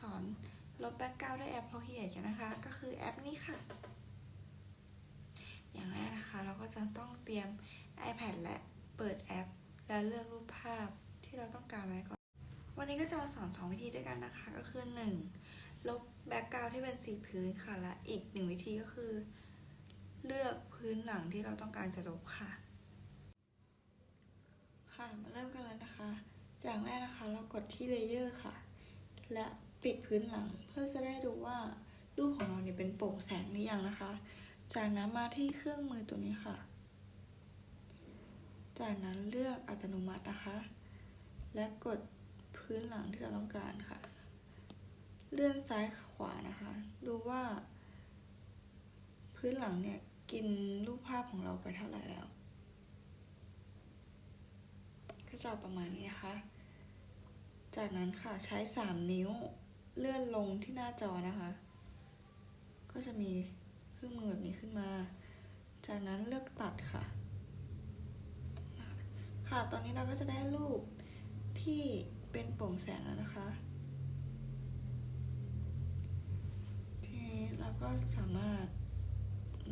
สอนลบแบ็กกราวด์ด้วยแอป Procreate กันนะคะ ก็คือแอปนี้ค่ะ อย่างแรกนะคะ เราก็จะต้องเตรียม iPad และเปิดแอป แล้วเลือกรูปภาพที่เราต้องการไว้ก่อน วันนี้ก็จะมาสอน 2 วิธีด้วยกันนะคะ ก็คือ 1. ลบแบ็กกราวด์ที่เป็นสีพื้นค่ะ และอีกหนึ่งวิธีก็คือ เลือกพื้นหลังที่เราต้องการจะลบค่ะ ค่ะ มาเริ่มกันเลยนะคะ อย่างแรกนะคะ เรากดที่เลเยอร์ค่ะ และ ปิดพื้นหลัง เพื่อจะได้ดูว่ารูปของเราเนี่ยเป็นโปร่งแสงหรือยังนะคะ จากนั้นมาที่เครื่องมือตัวนี้ค่ะ จากนั้นเลือกอัตโนมัตินะคะ และกดพื้นหลังที่เราต้องการค่ะ เลื่อนซ้ายขวานะคะ ดูว่า พื้นหลังเนี่ยกินรูปภาพของเราไปเท่าไหร่แล้ว ก็จะประมาณนี้นะคะ จากนั้นค่ะใช้ 3 นิ้ว เลื่อนลงที่หน้าจอนะคะ ก็จะมีเครื่องมือแบบนี้ขึ้นมา จากนั้นเลือกตัดค่ะ ค่ะ ตอนนี้เราก็จะได้รูปที่เป็นโปร่งแสงแล้วนะคะ ทีนี้เราก็สามารถ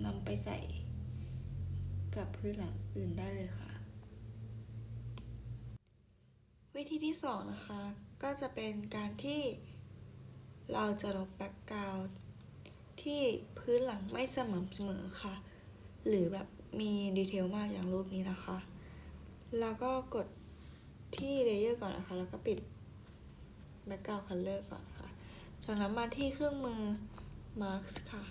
นำไปใส่กับพื้นหลังอื่นได้เลยค่ะ วิธีที่สองนะคะ ก็จะเป็นการที่ เราจะลบแบ็กกราวด์ที่พื้นหลังไม่สม่ำเสมอค่ะ หรือแบบมีดีเทลมากอย่างรูปนี้นะคะ แล้วก็กดที่เลเยอร์ก่อนนะคะ แล้วก็ปิด background color ก่อนค่ะ จากนั้นมาที่เครื่องมือ marks ค่ะ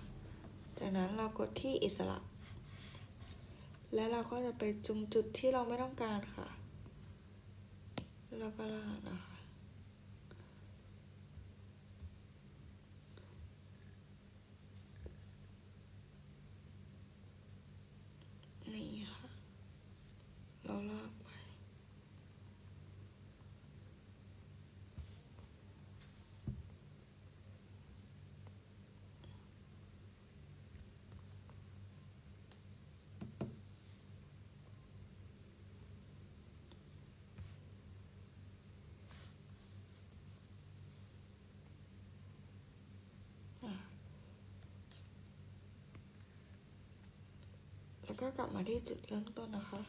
จากนั้นเรากดที่อิสระ และเราก็จะไปจุงจุดที่เราไม่ต้องการค่ะ แล้วก็ลากนะคะ นี่ค่ะ เราลากไป แล้วก็กลับมาที่จุดเริ่มต้นนะคะ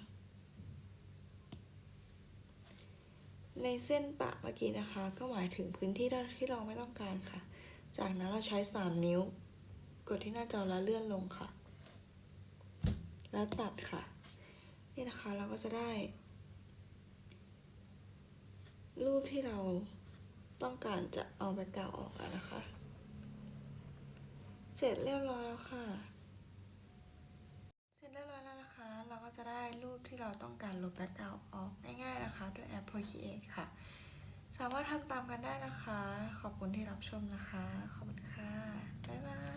ในเส้นปะเมื่อกี้นะคะ ก็หมายถึงพื้นที่ที่เราไม่ต้องการค่ะ จากนั้นเราใช้ 3 นิ้ว กดที่หน้าจอแล้วเลื่อนลงค่ะ แล้วตัดค่ะ นี่นะคะเราก็จะได้ รูปที่เราต้องการจะเอาแบ็กกราวออกแล้วนะคะ เสร็จเรียบร้อยแล้วค่ะ เสร็จเรียบร้อยแล้วนะคะ เราก็ จะได้รูปที่เราต้องการลบแบ็กกราวด์ออกง่ายๆนะคะ ด้วยแอป Procreate ค่ะ สามารถทำตามกันได้นะคะ ขอบคุณที่รับชมนะคะ ขอบคุณค่ะ บ๊ายบาย